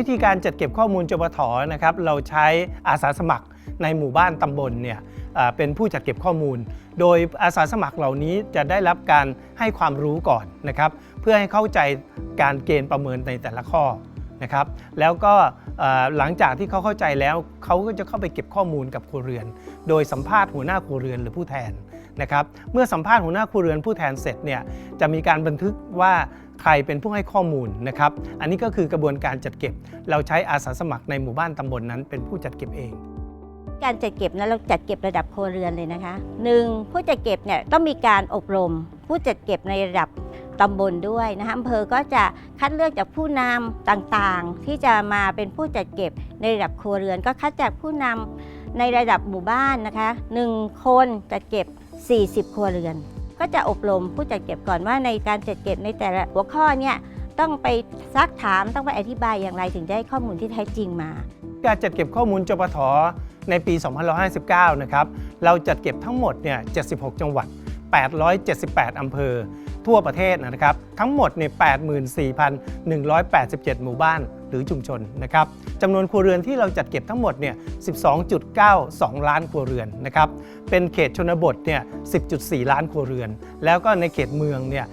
วิธีการจัดเก็บข้อมูลจปทนะครับเราใช้อาสาสมัครในหมู่บ้านตำบลเนี่ยเป็นผู้จัดเก็บข้อมูล โดยอาสาสมัครเหล่านี้จะได้รับการให้ความรู้ก่อนนะครับเพื่อให้เข้าใจการเกณฑ์ประเมินในแต่ละข้อนะครับแล้วก็หลังจากที่เขาเข้าใจแล้วเขาก็จะเข้าไปเก็บข้อมูลกับครัวเรือน โดยสัมภาษณ์หัวหน้าครัวเรือนหรือผู้แทนนะครับเมื่อสัมภาษณ์หัวหน้าครัวเรือนผู้แทนเสร็จเนี่ยจะมีการบันทึกว่า ใครเป็นผู้ให้ข้อมูลนะครับ อันนี้ก็คือกระบวนการจัดเก็บ เราใช้อาสาสมัครในหมู่บ้านตำบลนั้นเป็นผู้จัดเก็บเอง การจัดเก็บนะเราจัดเก็บระดับครัวเรือนเลยนะคะหนึ่งผู้จัดเก็บเนี่ยต้องมีการอบรม ผู้จัดเก็บในระดับตำบลด้วยนะคะอำเภอก็จะคัดเลือกจากผู้นำต่างๆ ที่จะมาเป็นผู้จัดเก็บในระดับครัวเรือน ก็คัดจากผู้นำในระดับหมู่บ้านนะคะหนึ่งคนจัดเก็บ 40 ครัวเรือน ก็จะอบรมผู้จัดเก็บก่อนว่าในการจัดเก็บในแต่ละหัวข้อเนี่ยต้องไปซักถามต้องไปอธิบายอย่างไรถึงได้ข้อมูลที่แท้จริงมา การจัดเก็บข้อมูลจปทในปี 2559 นะครับ เราจัดเก็บทั้งหมดเนี่ย 76 จังหวัด 878 อำเภอ ทั่วประเทศนะครับ ทั้งหมดเนี่ย 84,187 หมู่บ้าน หรือชุมชนนะครับจำนวนครัวเรือนที่เราจัดเก็บทั้งหมดเนี่ย 12.92 ล้านครัวเรือนนะครับ เป็นเขตชนบทเนี่ย 10.4 ล้านครัวเรือน แล้วก็ในเขตเมืองเนี่ย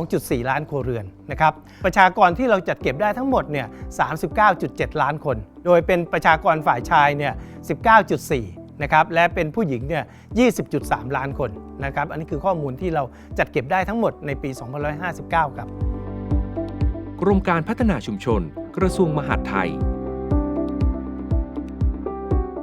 2.4 ล้านครัวเรือนนะครับ ประชากรที่เราจัดเก็บได้ทั้งหมดเนี่ย 39.7 ล้านคน โดยเป็นประชากรฝ่ายชายเนี่ย 19.4นะครับและเป็นผู้หญิงเนี่ย 20.3 ล้านคนนะครับ อันนี้คือข้อมูลที่เราจัดเก็บได้ทั้งหมดในปี 2559 ครับ กรมการพัฒนาชุมชน กระทรวงมหาดไทย